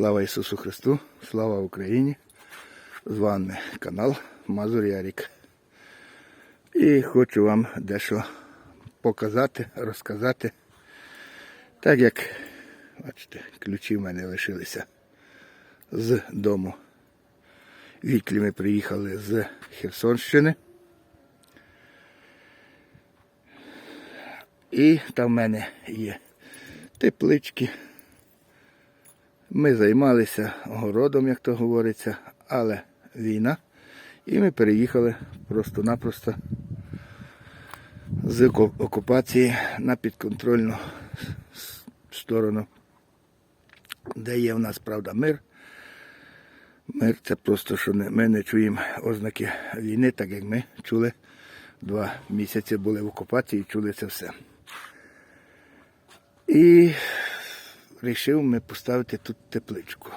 Слава Ісусу Христу, слава Україні! З вами канал Мазур Ярік. І хочу вам дещо показати, розказати. Так як, бачите, ключі в мене лишилися з дому. Відклі ми приїхали з Херсонщини. І там в мене є теплички. Ми займалися городом, як то говориться, але війна. І ми переїхали просто-напросто з окупації на підконтрольну сторону, де є в нас, правда, мир. Мир це просто, що ми не чуємо ознаки війни, так як ми чули два місяці були в окупації і чули це все. І вирішив ми поставити тут тепличку.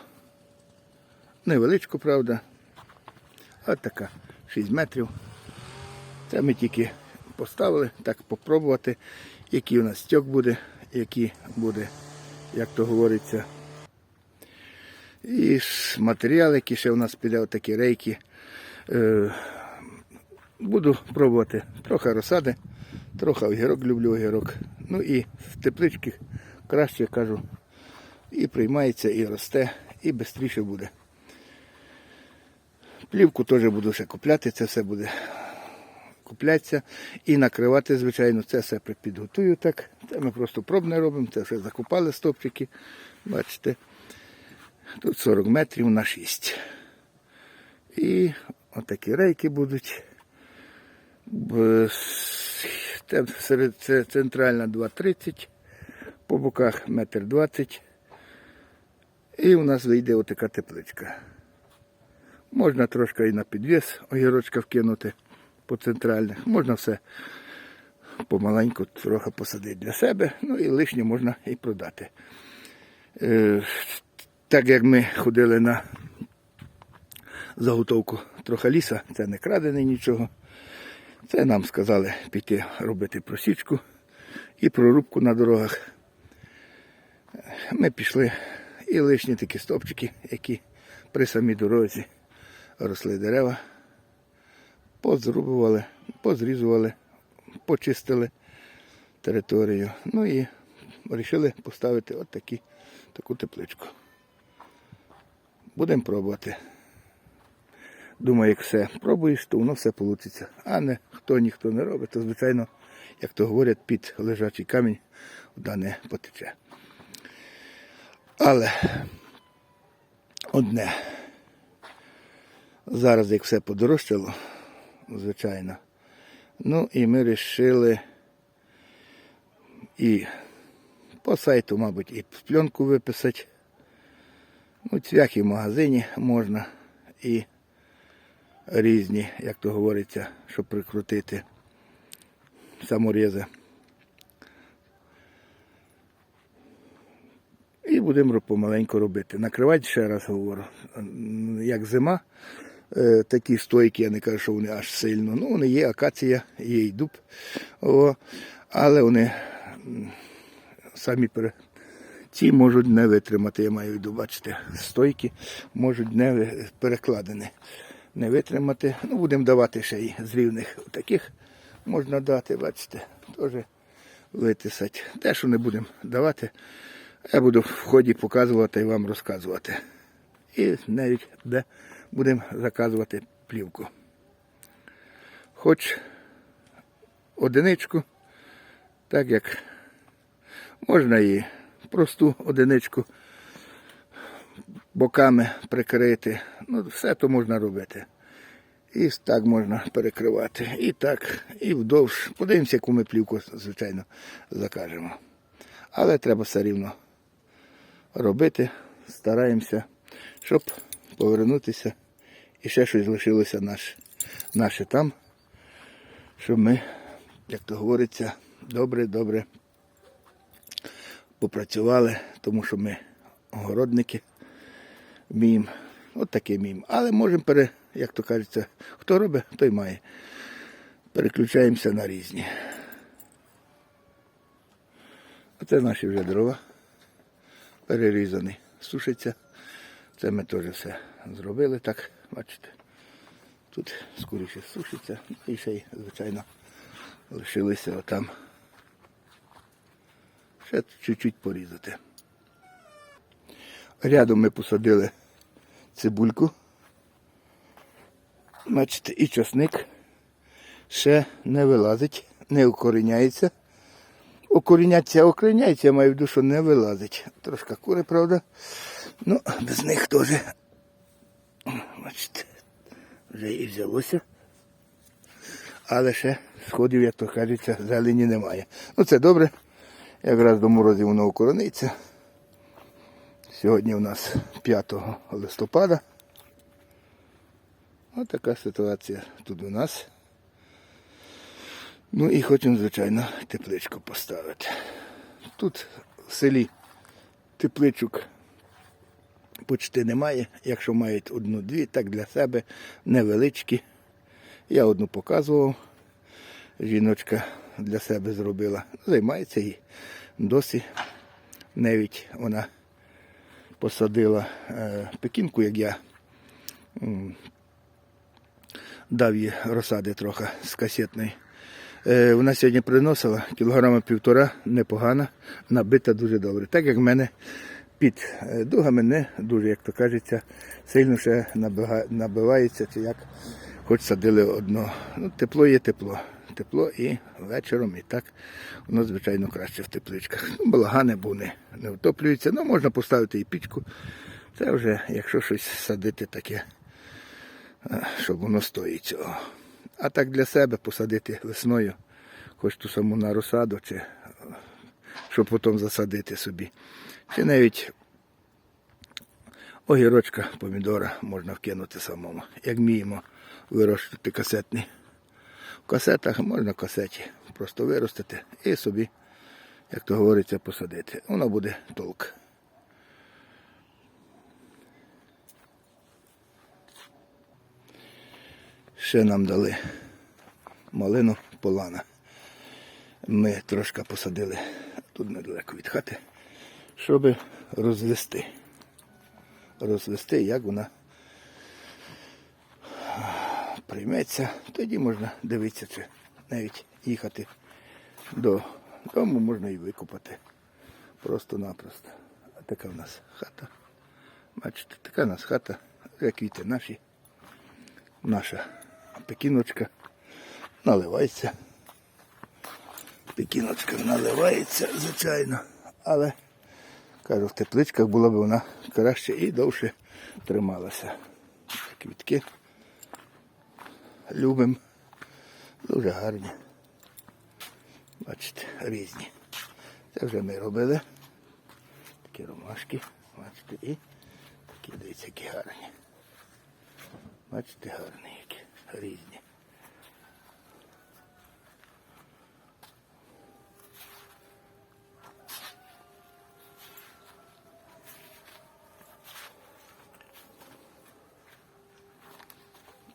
Невеличку, правда. От така 6 метрів. Це ми тільки поставили, так попробувати, який у нас стьок буде, який буде, як то говориться. І ж матеріал, який ще у нас піде, отакі рейки. Е, буду пробувати трохи розсади, трохи огірок, люблю огірок. Ну і в тепличці краще кажу, і приймається, і росте, і швидше буде. Плівку теж буду ще купляти, це все буде куплятися і накривати, звичайно, це все підготую так. Це ми просто пробне робимо, це все закупали стопчики. Бачите, тут 40 метрів на 6. І отакі рейки будуть. Це це центральна 2,30, по боках 1,20 м. І у нас вийде отака тепличка. Можна трошки і на підвіс огірочка вкинути по центральних. Можна все помаленьку трохи посадити для себе, ну і лишнє можна і продати. Е, так як ми ходили на заготовку трохи ліса, це не крадене нічого. Це нам сказали піти робити просічку і прорубку на дорогах. Ми пішли і лишні такі стовпчики, які при самій дорозі росли дерева, позрубували, позрізували, почистили територію. Ну і вирішили поставити от таку тепличку. Будемо пробувати. Думаю, як все пробуєш, то воно все вийде. А не хто ніхто не робить, то звичайно, як то говорять, під лежачий камінь вода не потече. Але одне. Зараз як все подорожчало, звичайно. Ну і ми вирішили і по сайту, мабуть, і пленку виписати. Ну, цвяхи в магазині можна і різні, як то говориться, щоб прикрутити саморези. І будемо помаленьку робити. Накривати, ще раз говорю, як зима, е, такі стойкі, я не кажу, що вони аж сильно. Ну, вони є акація, є і дуб. О, але вони самі пере... ці можуть не витримати, я маю виду, бачите, стойки можуть не перекладені. Не витримати. Ну, будемо давати ще й з рівних таких можна дати, бачите, теж витисати. Те, що не будемо давати, я буду в ході показувати і вам розказувати. І навіть де будемо заказувати плівку. Хоч одиничку, так як можна і просту одиничку боками прикрити. Ну, все то можна робити. І так можна перекривати. І так, і вдовж. Подивимося, яку ми плівку, звичайно, закажемо. Але треба все рівно робити. Стараємося, щоб повернутися і ще щось лишилося наше, наше там, щоб ми, як то говориться, добре-добре попрацювали, тому що ми огородники вміємо. От таке вміємо. Але можемо, пере, як то кажеться, хто робить, той має. Переключаємося на різні. Оце наші вже дрова перерізані. сушиться. Це ми теж все зробили так, бачите. Тут скоріше сушиться. Ну, І ще й, звичайно, лишилися отам. Ще чуть-чуть порізати. Рядом ми посадили цибульку. Бачите, і часник ще не вилазить, не укоріняється. Укоріняться, укоріняється, я маю в що не вилазить. Трошка кури, правда. Ну, без них теж. Бачите, вже і взялося. Але ще сходів, як то кажеться, зелені немає. Ну це добре. Якраз до морозів воно укорониться. Сьогодні у нас 5 листопада. Ось така ситуація тут у нас. Ну і хочемо, звичайно, тепличку поставити. Тут в селі тепличок почти немає. Якщо мають одну-дві, так для себе невеличкі. Я одну показував. Жіночка для себе зробила. Займається і досі. Навіть вона посадила е, пекінку, як я дав їй розсади трохи з касетної. Е, вона сьогодні приносила кілограма півтора, непогана, набита дуже добре. Так як в мене під е, дугами не дуже, як то кажеться, сильно ще набивається, чи як хоч садили одно. Ну, тепло є тепло. Тепло і вечором, і так воно, звичайно, краще в тепличках. Ну, балагани, бо вони не втоплюються. Ну, можна поставити і пічку. Це вже, якщо щось садити таке, е, щоб воно стоїть. А так для себе посадити весною, хоч ту саму на розсаду, чи щоб потім засадити собі. Чи навіть огірочка, помідора можна вкинути самому. Як вміємо вирощувати касетні. В касетах можна касеті просто виростити і собі, як то говориться, посадити. Воно буде толк. Ще нам дали малину полана. Ми трошки посадили тут недалеко від хати, щоб розвести. Розвести, як вона прийметься, тоді можна дивитися, чи навіть їхати до дому можна і викопати. Просто-напросто. А така в нас хата. Бачите, така в нас хата, вже квіти наші. Наша пекіночка наливається. Пекіночка наливається, звичайно. Але, кажу, в тепличках була б вона краще і довше трималася. Квітки любимо. Дуже гарні. Бачите, різні. Це вже ми робили. Такі ромашки. Бачите, і такі, дивіться, які гарні. Бачите, гарні. Різні.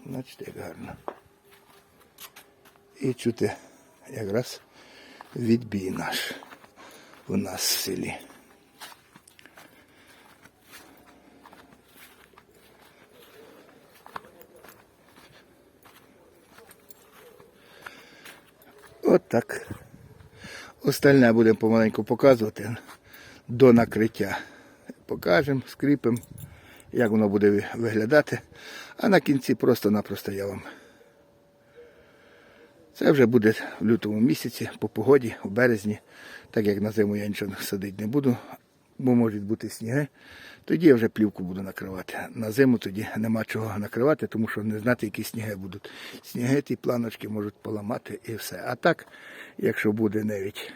Бачите, як гарно. І чути якраз відбій наш у нас в селі. От так. Остальне будемо помаленьку показувати до накриття. Покажемо, скріпимо, як воно буде виглядати. А на кінці просто-напросто я вам. Це вже буде в лютому місяці, по погоді, у березні, так як на зиму я нічого садити не буду, бо можуть бути сніги. Тоді я вже плівку буду накривати. На зиму тоді нема чого накривати, тому що не знати, які сніги будуть. Сніги ті планочки можуть поламати і все. А так, якщо буде навіть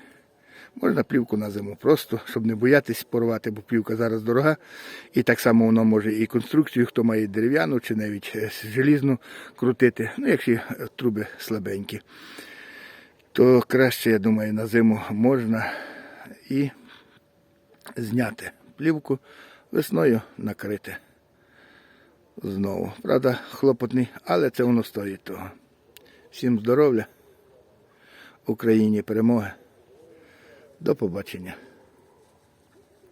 Можна плівку на зиму просто, щоб не боятись порвати, бо плівка зараз дорога. І так само воно може і конструкцію, хто має дерев'яну чи навіть е, желізну крутити. Ну, якщо е, труби слабенькі, то краще, я думаю, на зиму можна і зняти плівку, весною накрити знову. Правда, хлопотний, але це воно стоїть того. Всім здоров'я, Україні перемоги. До побачення.